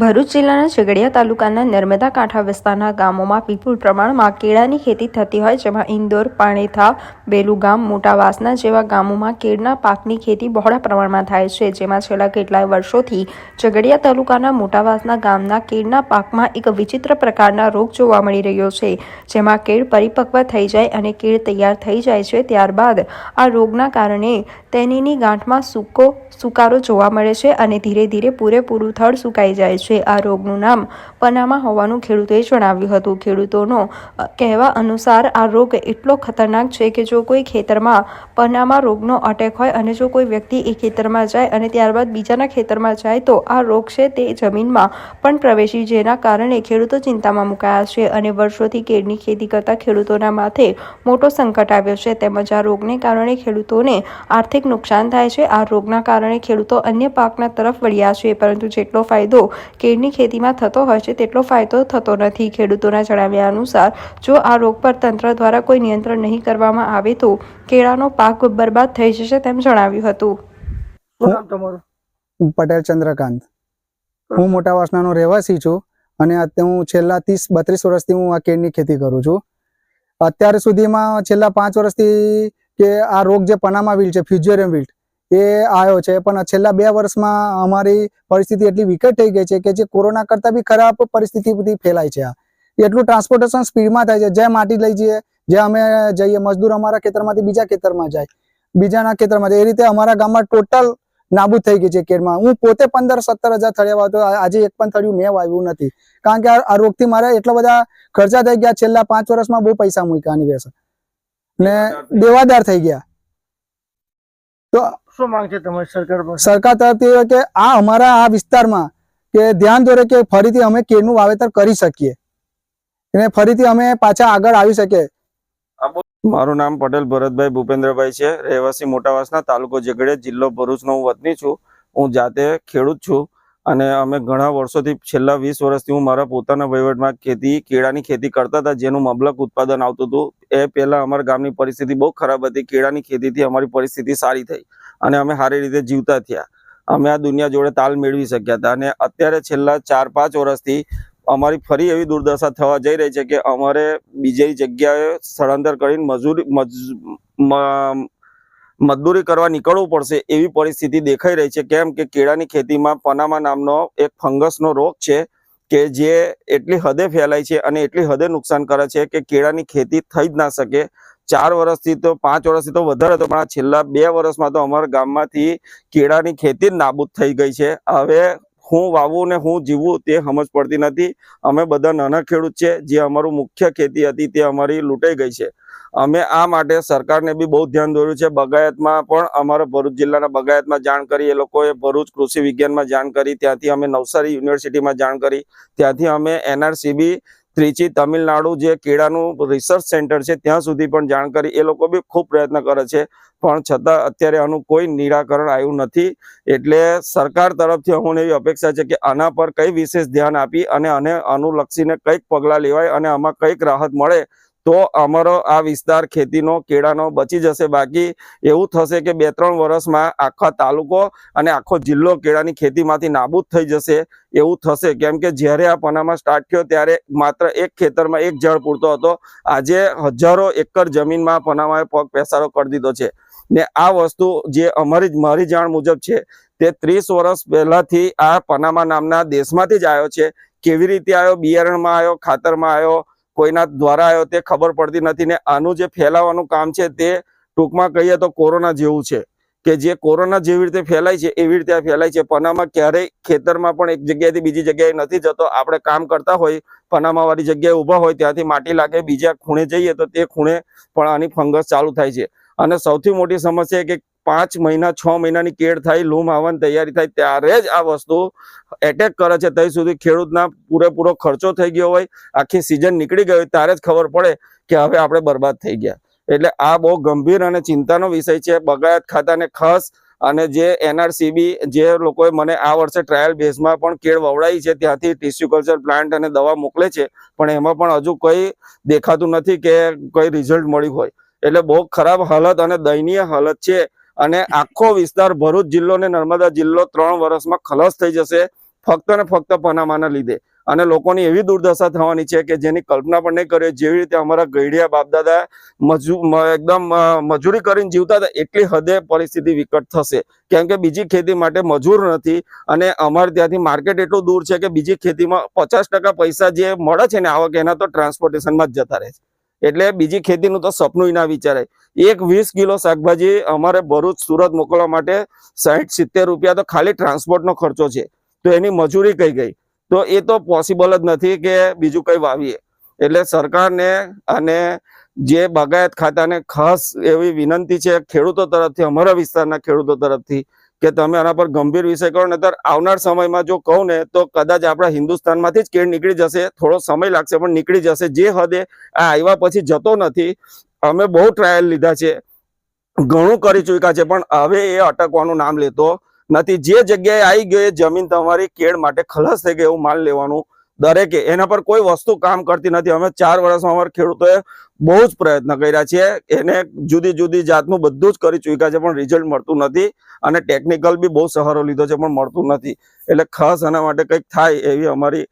ભરૂચ જિલ્લાના ઝઘડિયા તાલુકાના નર્મદા કાંઠા વિસ્તારના ગામોમાં વિપુલ પ્રમાણમાં કેળાની ખેતી થતી હોય, જેમાં ઇન્દોર, પાણેથા, બેલુગામ મોટા વાસના જેવા ગામોમાં કેળના પાકની ખેતી બહોળા પ્રમાણમાં થાય છે, જેમાં છેલ્લા કેટલાય વર્ષોથી ઝઘડિયા તાલુકાના મોટા વાસના ગામના કેળના પાકમાં એક વિચિત્ર પ્રકારના રોગ જોવા મળી રહ્યો છે, જેમાં કેળ પરિપક્વ થઈ જાય અને કેળ તૈયાર થઈ જાય છે, ત્યારબાદ આ રોગના કારણે તેનીની ગાંઠમાં સૂકો સુકારો જોવા મળે છે અને ધીરે ધીરે પૂરેપૂરું થડ સુકાઈ જાય છે આ રોગનું નામ. પનામા હોવાનું ખેડૂતોએ જણાવ્યું હતું. ખેડૂતોનો કહેવા અનુસાર આ રોગ એટલો ખતરનાક છે કે જો કોઈ ખેતરમાં પનામા રોગનો અટેક હોય અને જો કોઈ વ્યક્તિ એ ખેતરમાં જાય અને ત્યારબાદ બીજાના ખેતરમાં જાય તો આ રોગ છે તે જમીનમાં પણ પ્રવેશી જેના કારણે ખેડૂતો ચિંતામાં મુકાયા છે અને વર્ષોથી કેળની ખેતી કરતા ખેડૂતોના માથે મોટો સંકટ આવ્યો છે. તેમજ આ રોગને કારણે ખેડૂતોને આર્થિક નુકસાન થાય છે. આ રોગના કારણે ખેડૂતો અન્ય પાકના તરફ વળ્યા છે. પરંતુ જેટલો ફાયદો કેળની ખેતીમાં થતો હોય છે તેટલો ફાયદો થતો નથી. ખેડૂતોના જણાવ્યા અનુસાર જો આ રોગ પર તંત્ર દ્વારા કોઈ નિયંત્રણ નહીં કરવામાં આવે તો કેળાનો પાક બરબાદ થઈ જશે તેમ જણાવ્યું હતું. પટેલ ચંદ્રકાંત. હું મોટા વાસનાનો રહેવાસી છું અને હું છેલ્લા ત્રીસ બત્રીસ વર્ષથી હું આ કેળની ખેતી કરું છું. અત્યાર સુધીમાં છેલ્લા પાંચ વર્ષથી કે આ રોગ જે પનામા વિલ્ટ છે ફ્યુઝેરિયમ વિલ્ટ એ આવ્યો છે. પણ છેલ્લા બે વર્ષમાં અમારી પરિસ્થિતિ એટલી વિકટ થઈ ગઈ છે કે જે કોરોના કરતાં બી ખરાબ પરિસ્થિતિ બધી ફેલાય છે આ. એટલું ટ્રાન્સપોર્ટેશન સ્પીડમાં થાય છે. જે માટી લઈ જઈએ જે અમે જઈએ મજદૂર અમારા ખેતરમાંથી બીજા ખેતરમાં જાય બીજાના ખેતરમાં એ રીતે અમારા ગામમાં ટોટલ નાબૂદ થઈ ગઈ છે કેરમાં હું પોતે પંદર સત્તર હજાર થળિયા વાવતો આજે એક પણ થળિયું મેં વાવ્યું નથી. કારણ કે આ આ રોગથી મારે એટલા બધા ખર્ચા થઈ ગયા. છેલ્લા પાંચ વર્ષમાં બહુ પૈસા મૂક્યા આની બેસે ને દેવાદાર થઈ ગયા. તો શું માંગ છે તમારી સરકાર સરકાર તરફથી કે આ અમારા આ વિસ્તારમાં કે ધ્યાન દોરે કે ફરીથી અમે કેળનું વાવેતર કરી શકીએ. અને ફરીથી અમે પાછા આગળ આવી શકીએ. મારું નામ પટેલ ભરતભાઈ ભૂપેન્દ્રભાઈ છે. રહેવાસી મોટાવાસના તાલુકો જગડે જિલ્લો ભરૂચનો હું વતની છું. હું જાતે ખેડૂત છું. અને અમે ઘણા વર્ષોથી છેલ્લા વીસ વર્ષથી હું મારા પોતાના વહીવટમાં ખેતી, કેળાની ખેતી કરતા હતા, જેનું મબલક ઉત્પાદન આવતું હતું. એ પહેલાં અમારા ગામની પરિસ્થિતિ બહુ ખરાબ હતી. કેળાની ખેતીથી અમારી પરિસ્થિતિ સારી થઈ અને અમે સારી રીતે જીવતા થયા. અમે આ દુનિયા જોડે તાલ મેળવી શક્યા હતા અને અત્યારે છેલ્લા ચાર, પાંચ વર્ષથી અમારી ફરી એવી દુર્દશા થવા જઈ રહી છે કે અમારે બીજી જગ્યાએ સ્થળાંતર કરીને મજૂરી મજદૂરી કરવા નીકળવું પડશે એવી પરિસ્થિતિ દેખાઈ રહી છે. કેમ કે કેળાની ખેતીમાં પનામા નામનો એક ફંગસનો રોગ છે કે જે એટલી હદે ફેલાય છે અને એટલી હદે નુકસાન કરે છે કે કેળાની ખેતી થઈ જ ના શકે. ચાર વર્ષથી તો, પાંચ વર્ષથી તો વધારે હતો પણ છેલ્લા બે વર્ષમાં તો અમારા ગામમાંથી કેળાની ખેતી જ નાબૂદ થઈ ગઈ છે. હવે હું વાવું ને હું જીવવું તે સમજ પડતી નથી. અમે બધા નાના ખેડૂત છે, જે અમારું મુખ્ય ખેતી હતી તે અમારી લૂંટાઈ ગઈ છે. અમે આ માટે સરકારને બી બહુ ધ્યાન દોર્યું છે. બગાયતમાં પણ અમારા ભરૂચ જિલ્લાના બગાયતમાં જાણ કરી, એ લોકોએ ભરૂચ કૃષિ વિજ્ઞાનમાં જાણ કરી, ત્યાંથી અમે નવસારી યુનિવર્સિટીમાં જાણ કરી, ત્યાંથી અમે એનઆરસીબી ત્રિચી તમિલનાડુ જે કેળાનું રિસર્ચ સેન્ટર છે, ત્યાં સુધી પણ જાણ કરી એ લોકો બી ખૂબ પ્રયત્ન કરે છે. પણ છતાં અત્યારે આનું કોઈ નિરાકરણ આવ્યું નથી. એટલે સરકાર તરફથી અમને એવી અપેક્ષા છે કે આના પર કઈ વિશેષ ધ્યાન આપી અને આને અનુલક્ષીને કંઈક પગલાં લેવાય અને આમાં કંઈક રાહત મળે તો અમારો આ વિસ્તાર ખેતીનો, કેળાનો બચી જશે. બાકી એવું થશે કે બે ત્રણ વર્ષમાં આખા તાલુકો અને આખો જિલ્લો કેળાની ખેતીમાંથી નાબૂદ થઈ જશે. એવું થશે. કેમ કે જ્યારે આ પનામાં સ્ટાર્ટ થયો ત્યારે માત્ર એક ખેતરમાં એક જળ પૂરતો હતો. આજે હજારો એકર જમીનમાં પનામાએ પગ પેસારો કરી દીધો છે. ને આ વસ્તુ જે અમારી મારી જાણ મુજબ છે, તે ત્રીસ વર્ષ પહેલાથી આ પનામા નામના દેશમાંથી જ આવ્યો છે. કેવી રીતે આવ્યો? બિયારણમાં આવ્યો, ખાતરમાં આવ્યો? કોઈના દ્વારા આવ્યો તે ખબર પડતી નથી ને આનું જે ફેલાવાનું કામ છે તે ટૂંકમાં કહીએ તો કોરોના જેવું છે. કે જે કોરોના જેવી રીતે ફેલાય છે, એવી રીતે આ ફેલાય છે. પનામાં ક્યારેય ખેતરમાં પણ એક જગ્યાએથી બીજી જગ્યાએ નથી જતો. આપણે કામ કરતા હોય પનામાવાળી જગ્યાએ ઊભા હોય, ત્યાંથી માટી લાગે, બીજા ખૂણે જઈએ તો તે ખૂણે પણ આની ફંગસ ચાલુ થાય છે. અને સૌથી મોટી સમસ્યા કે પાંચ મહિના, છ મહિનાની કેળ થાય, લૂમ આવવાની તૈયારી થાય, ત્યારે જ આ વસ્તુ એટેક કરે છે. ત્યાં સુધી ખેડૂતના પૂરેપૂરો ખર્ચો થઈ ગયો હોય, આખી સિઝન નીકળી ગઈ હોય, ત્યારે જ ખબર પડે કે હવે આપણે બરબાદ થઈ ગયા. એટલે આ બહુ ગંભીર અને ચિંતાનો વિષય છે. બગાયત ખાતાને ખાસ અને જે એનઆરસીબી, જે લોકોએ મને આ વર્ષે ટ્રાયલ બેઝમાં પણ કેળ વવડાવી છે, ત્યાંથી ટિશ્યુ કલ્ચર પ્લાન્ટ અને દવા મોકલે છે, પણ એમાં પણ હજુ કોઈ દેખાતું નથી કે કોઈ રિઝલ્ટ મળ્યું હોય. એટલે બહુ ખરાબ હાલત અને દયનીય હાલત છે. અને આખો વિસ્તાર ભરૂચ જિલ્લો ને નર્મદા જિલ્લો ત્રણ વર્ષમાં ખલાસ થઈ જશે ફક્ત ને ફક્ત પનામાના લીધે. અને લોકોની એવી દુર્દશા થવાની છે કે જેની કલ્પના પણ નહીં કરીએ. જેવી રીતે અમારા ગઈડિયા બાપદાદા એકદમ મજૂરી કરીને જીવતા હતા, એટલી હદે પરિસ્થિતિ વિકટ થશે. કેમ કે બીજી ખેતી માટે મજૂર નથી અને અમારે ત્યાંથી માર્કેટ એટલું દૂર છે કે બીજી ખેતીમાં પચાસ પૈસા જે મળે છે ને આવક, એના તો ટ્રાન્સપોર્ટેશનમાં જ જતા રહે છે. એટલે બીજી ખેતીનું તો સપનું ના વિચારાય એક વીસ કિલો શાકભાજી અમારે ભરૂચ, સુરત મોકલવા માટે સાહીઠ સિત્તેર રૂપિયા તો ખાલી ટ્રાન્સપોર્ટનો ખર્ચો છે. તો એની મજૂરી કઈ ગઈ? તો એ તો પોસિબલ જ નથી કે બીજું કઈ વાવીએ. એટલે સરકારને અને જે બાગાયત ખાતાને ખાસ એવી વિનંતી છે, ખેડૂતો તરફથી, અમારા વિસ્તારના ખેડૂતો તરફથી કે તમે આના પર ગંભીર વિષય કરો, નહીતર આવનાર સમયમાં જો કહું ને, તો કદાચ આપણા હિન્દુસ્તાનમાંથી જ કેળ નીકળી જશે, થોડો સમય લાગશે, પણ નીકળી જશે. જે હદે આ આવ્યા પછી જતો નથી. અમે બહુ ટ્રાયલ લીધા છે. ઘણું કરી ચૂક્યા છે, પણ હવે એ અટકવાનું નામ લેતો નથી. જે જગ્યાએ આવી ગયો, એ જમીન તમારી કેળ માટે ખલાસ થઈ ગઈ, એવું માલ લેવાનું દરેકે એના પર કોઈ વસ્તુ કામ કરતી નથી. અમે ચાર વર્ષમાં અમારા ખેડૂતોએ બહુ જ પ્રયત્ન કર્યા છે એને જુદી જુદી જાતનું બધું જ કરી ચૂક્યા છે, પણ રિઝલ્ટ મળતું નથી અને ટેકનિકલ બી બહુ સહારો લીધો છે, પણ મળતું નથી. એટલે ખાસ એના માટે કંઈક થાય એવી અમારી